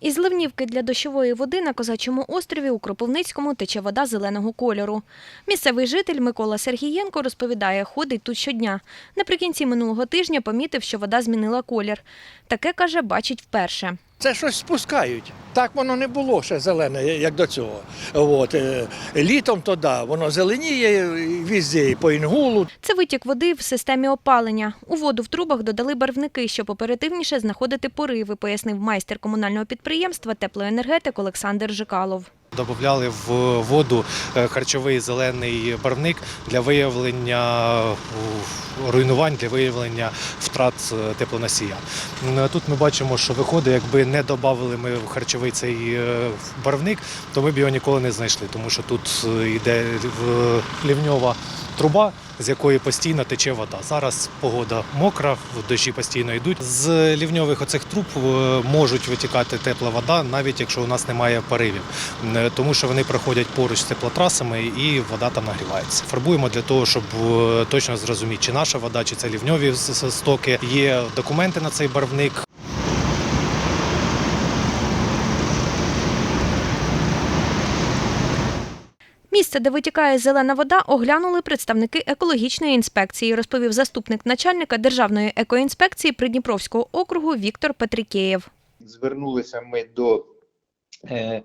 Із ливнівки для дощової води на Козачому острові у Кропивницькому тече вода зеленого кольору. Місцевий житель Микола Сергієнко розповідає, ходить тут щодня. Наприкінці минулого тижня помітив, що вода змінила колір. Таке, каже, бачить вперше. Це щось спускають. Так воно не було ще зелене, як до цього. От, е, літом то да, воно зеленіє візді по інгулу. Це витік води в системі опалення. У воду в трубах додали барвники, щоб оперативніше знаходити пориви, пояснив майстер комунального підприємства теплоенергетик Олександр Жикалов. Додавали в воду е, харчовий зелений барвник для виявлення е, руйнувань, для виявлення втрат е, теплоносія. Тут ми бачимо, що виходить, якби не додавали ми в харчовий цей барвник, то ми б його ніколи не знайшли, тому що тут йде в- лівньова труба, з якої постійно тече вода. Зараз погода мокра, дощі постійно йдуть. З лівньових оцих труб е, можуть витікати тепла вода, навіть якщо у нас немає поривів, Е, тому що вони проходять поруч з теплотрасами і вода там нагрівається. Фарбуємо для того, щоб е, точно зрозуміти, чи наша вода, чи це лівньові стоки. Є документи на цей барвник. Місце, де витікає зелена вода, оглянули представники екологічної інспекції, розповів заступник начальника Державної екоінспекції Придніпровського округу Віктор Петрікеєв. Звернулися ми до е,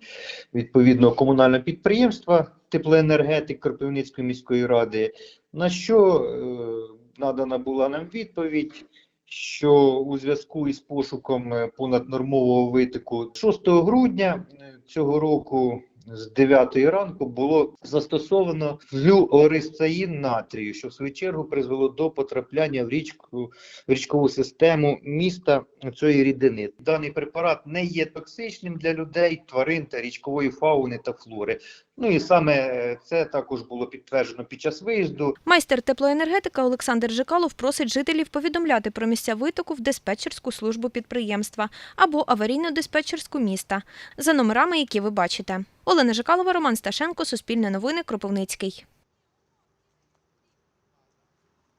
відповідного комунального підприємства теплоенергетик Кропивницької міської ради, на що е, надана була нам відповідь, що у зв'язку із пошуком е, понаднормового витоку 6 грудня цього року з 9 ранку було застосовано флюорисцаїн натрію, що в свою чергу призвело до потрапляння в річку в річкову систему міста цієї рідини. Даний препарат не є токсичним для людей, тварин та річкової фауни та флори. Ну і саме е, це також було підтверджено під час виїзду. Майстер теплоенергетика Олександр Жикалов просить жителів повідомляти про місця витоку в диспетчерську службу підприємства або аварійну диспетчерську міста за номерами, які ви бачите. Олена Жикалова, Роман Сташенко, Суспільне новини, Кропивницький.